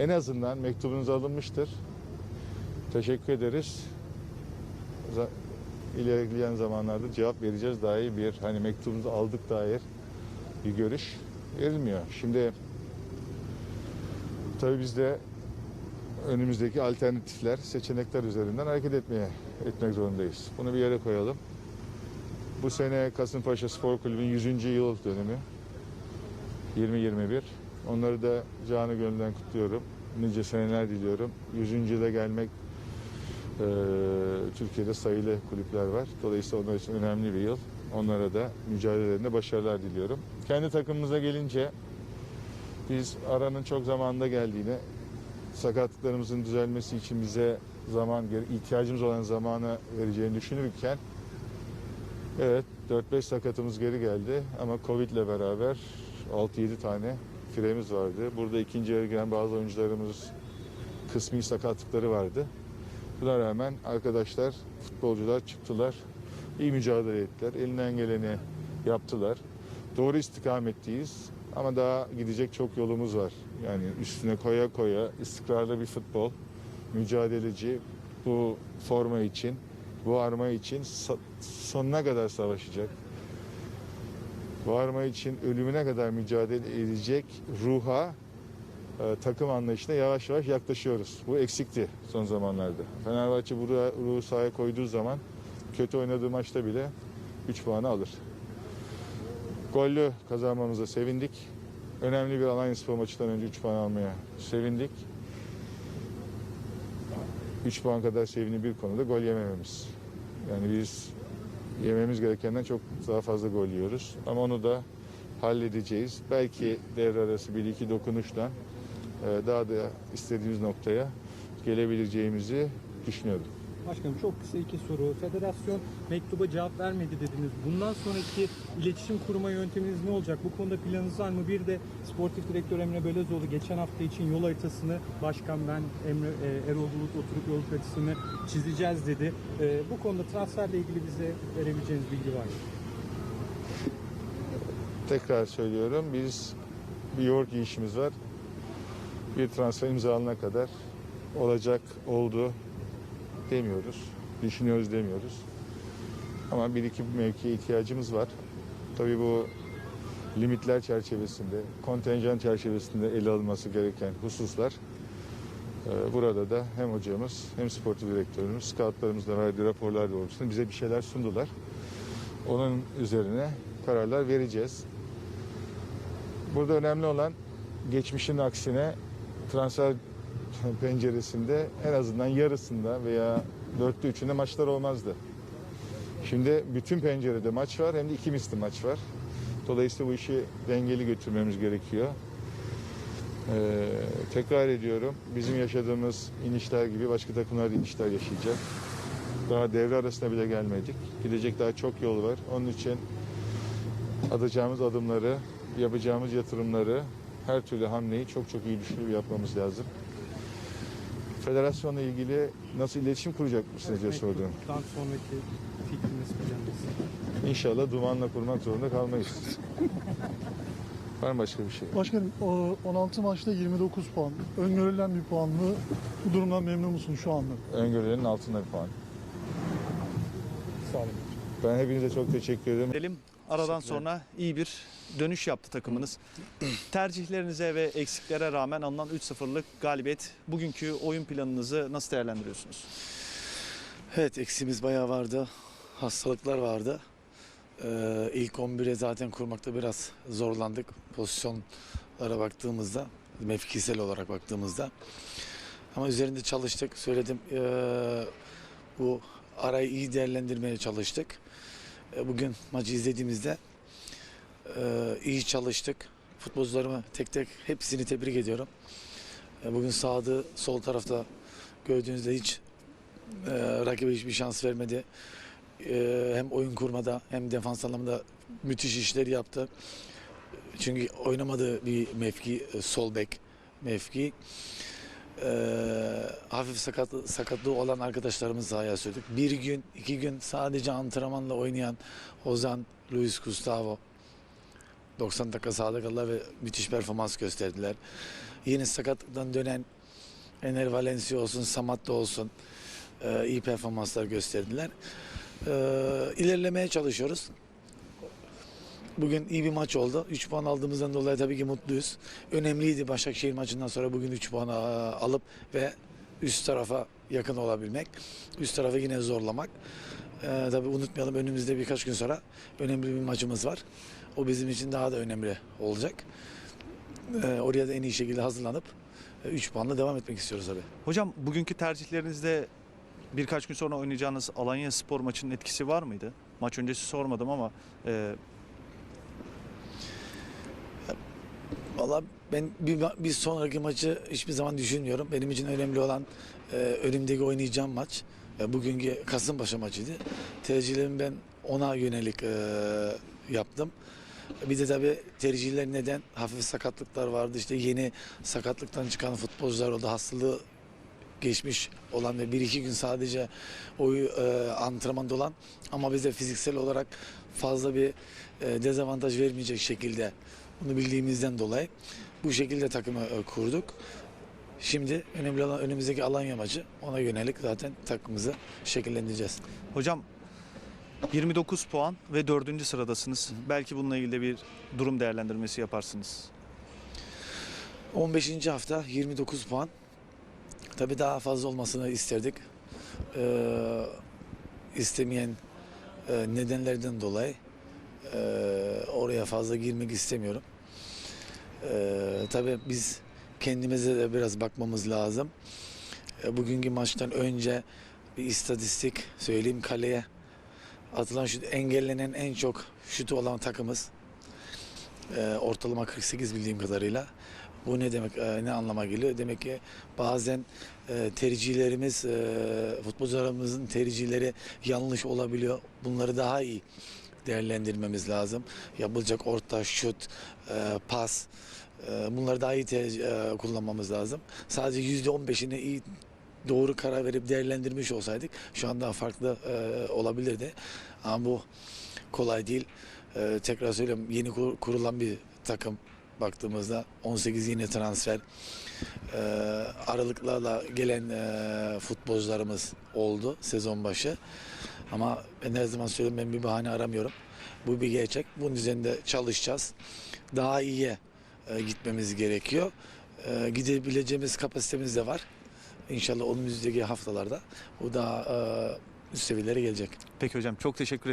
En azından mektubunuz alınmıştır. Teşekkür ederiz. İlerleyen zamanlarda cevap vereceğiz dair bir hani mektubumuzu aldık dair bir görüş verilmiyor. Şimdi tabii biz de önümüzdeki alternatifler, seçenekler üzerinden hareket etmeye etmek zorundayız. Bunu bir yere koyalım. Bu sene Kasımpaşa Spor Kulübü'nün 100. yıl dönümü. 2021. Onları da canı gönülden kutluyorum. Nice seneler diliyorum. 100. yıla gelmek eee, Türkiye'de sayılı kulüpler var. Dolayısıyla onlar için önemli bir yıl. Onlara da mücadelelerinde başarılar diliyorum. Kendi takımımıza gelince biz aranın çok zamanında geldiğini, sakatlıklarımızın düzelmesi için bize zaman, ihtiyacımız olan zamanı vereceğini düşünürken evet 4-5 sakatımız geri geldi ama Covid ile beraber 6-7 tane firemiz vardı. Burada ikinci yarı giren bazı oyuncularımız kısmi sakatlıkları vardı. Buna rağmen arkadaşlar, futbolcular çıktılar. iyi mücadele ettiler. Elinden geleni yaptılar. Doğru istikametteyiz ama daha gidecek çok yolumuz var. Yani üstüne koya koya istikrarlı bir futbol, mücadeleci bu forma için, bu arma için sonuna kadar savaşacak. Bu arma için ölümüne kadar mücadele edecek ruha, e, takım anlayışına yavaş yavaş yaklaşıyoruz. Bu eksikti son zamanlarda. Fenerbahçe bu ruhu sahaya koyduğu zaman kötü oynadığı maçta bile 3 puanı alır. Gollü kazanmamıza sevindik. Önemli bir Alanya Spor maçından önce 3 puan almaya sevindik. 3 puan kadar sevini bir konuda gol yemememiz. Yani biz yememiz gerekenden çok daha fazla gol yiyoruz. Ama onu da halledeceğiz. Belki devre arası bir iki dokunuşla e, daha da istediğimiz noktaya gelebileceğimizi düşünüyorum. Başkanım çok kısa iki soru. Federasyon mektuba cevap vermedi dediniz. Bundan sonraki iletişim kurma yönteminiz ne olacak? Bu konuda planınız var mı? Bir de sportif direktör Emre Belözoğlu geçen hafta için yol haritasını başkan ben Emre e, Erol Bulut oturup yol haritasını çizeceğiz dedi. E, bu konuda transferle ilgili bize verebileceğiniz bilgi var mı? Tekrar söylüyorum biz bir yoğurt yiyişimiz var. Bir transfer imzalanana kadar olacak, oldu demiyoruz. Düşünüyoruz demiyoruz. Ama bir iki mevkiye ihtiyacımız var. Tabii bu limitler çerçevesinde, kontenjan çerçevesinde ele alınması gereken hususlar e, burada da hem hocamız hem sportif direktörümüz, scoutlarımızla verdiği raporlar doğrultusunda bize bir şeyler sundular. Onun üzerine kararlar vereceğiz. Burada önemli olan geçmişin aksine transfer penceresinde en azından yarısında veya dörtte üçünde maçlar olmazdı. Şimdi bütün pencerede maç var hem de iki misli maç var. Dolayısıyla bu işi dengeli götürmemiz gerekiyor. Ee, tekrar ediyorum bizim yaşadığımız inişler gibi başka takımlar inişler yaşayacak. Daha devre arasına bile gelmedik. Gidecek daha çok yol var. Onun için atacağımız adımları, yapacağımız yatırımları, her türlü hamleyi çok çok iyi düşünüp yapmamız lazım. Federasyonla ilgili nasıl iletişim kuracak mısınız diye sordum. Mektuptan sonraki fikriniz planınız. İnşallah dumanla kurmak zorunda kalmayız. Var mı başka bir şey? Başkanım o 16 maçta 29 puan. Öngörülen bir puan mı? Bu durumdan memnun musun şu anda? Öngörülerin altında bir puan. Sağ olun. Ben hepinize çok teşekkür ederim. Edelim. Aradan sonra iyi bir dönüş yaptı takımınız. Tercihlerinize ve eksiklere rağmen alınan 3-0'lık galibiyet bugünkü oyun planınızı nasıl değerlendiriyorsunuz? Evet eksiğimiz bayağı vardı. Hastalıklar vardı. Ee, ilk 11'e zaten kurmakta biraz zorlandık. Pozisyonlara baktığımızda, mevkisel olarak baktığımızda. Ama üzerinde çalıştık. Söyledim ee, bu arayı iyi değerlendirmeye çalıştık. Ee, bugün maçı izlediğimizde ee, iyi çalıştık. Futbolcularımı tek tek hepsini tebrik ediyorum. Ee, bugün sağdı sol tarafta gördüğünüzde hiç rakibe hiçbir şans vermedi. Hem oyun kurmada hem defans anlamında müthiş işler yaptı. Çünkü oynamadığı bir mevki e, sol bek mevki. Ee, hafif sakat, sakatlığı olan arkadaşlarımız sahaya sürdük. Bir gün, iki gün sadece antrenmanla oynayan Ozan, Luis Gustavo 90 dakika sahada kaldılar ve müthiş performans gösterdiler. yeni sakatlıktan dönen Ener Valencia olsun, Samat da olsun e, iyi performanslar gösterdiler. E, ilerlemeye çalışıyoruz. Bugün iyi bir maç oldu. 3 puan aldığımızdan dolayı tabii ki mutluyuz. Önemliydi Başakşehir maçından sonra bugün 3 puan alıp ve üst tarafa yakın olabilmek. Üst tarafı yine zorlamak. Ee, tabii unutmayalım önümüzde birkaç gün sonra önemli bir maçımız var. O bizim için daha da önemli olacak. Ee, oraya da en iyi şekilde hazırlanıp 3 puanla devam etmek istiyoruz tabii. Hocam bugünkü tercihlerinizde birkaç gün sonra oynayacağınız Alanya Spor maçının etkisi var mıydı? Maç öncesi sormadım ama e, Valla ben bir, bir sonraki maçı hiçbir zaman düşünmüyorum. Benim için önemli olan e, önümdeki oynayacağım maç. E, bugünkü Kasımpaşa maçıydı. Tercihlerimi ben ona yönelik e, yaptım. Bir de tabii tercihler neden? Hafif sakatlıklar vardı. İşte yeni sakatlıktan çıkan futbolcular oldu. Hastalığı geçmiş olan ve bir iki gün sadece o e, antrenmanda olan ama bize fiziksel olarak fazla bir e, dezavantaj vermeyecek şekilde bunu bildiğimizden dolayı bu şekilde takımı e, kurduk. Şimdi önemli olan önümüzdeki Alanya maçı. Ona yönelik zaten takımımızı şekillendireceğiz. hocam 29 puan ve 4. sıradasınız. Belki bununla ilgili de bir durum değerlendirmesi yaparsınız. 15. hafta 29 puan. Tabii daha fazla olmasını isterdik. Ee, istemeyen e, nedenlerden dolayı e, oraya fazla girmek istemiyorum. Ee, tabii biz kendimize de biraz bakmamız lazım. E, bugünkü maçtan önce bir istatistik söyleyeyim kaleye atılan şut engellenen en çok şutu olan takımız. Ee, ortalama 48 bildiğim kadarıyla. Bu ne demek, e, ne anlama geliyor? Demek ki bazen e, tercihlerimiz, e, futbolcularımızın tercihleri yanlış olabiliyor. Bunları daha iyi değerlendirmemiz lazım. Yapılacak orta, şut, e, pas, e, bunları daha iyi e, kullanmamız lazım. Sadece yüzde on beşini iyi doğru karar verip değerlendirmiş olsaydık şu an daha farklı e, olabilirdi. Ama bu kolay değil. E, tekrar söylüyorum yeni kur- kurulan bir takım baktığımızda 18 yeni transfer e, aralıklarla gelen e, futbolcularımız oldu sezon başı. Ama ben her zaman söylüyorum ben bir bahane aramıyorum. Bu bir gerçek. Bunun üzerinde çalışacağız. Daha iyiye e, gitmemiz gerekiyor. E, gidebileceğimiz kapasitemiz de var. İnşallah önümüzdeki haftalarda bu daha e, üst seviyelere gelecek. Peki hocam çok teşekkür ederim.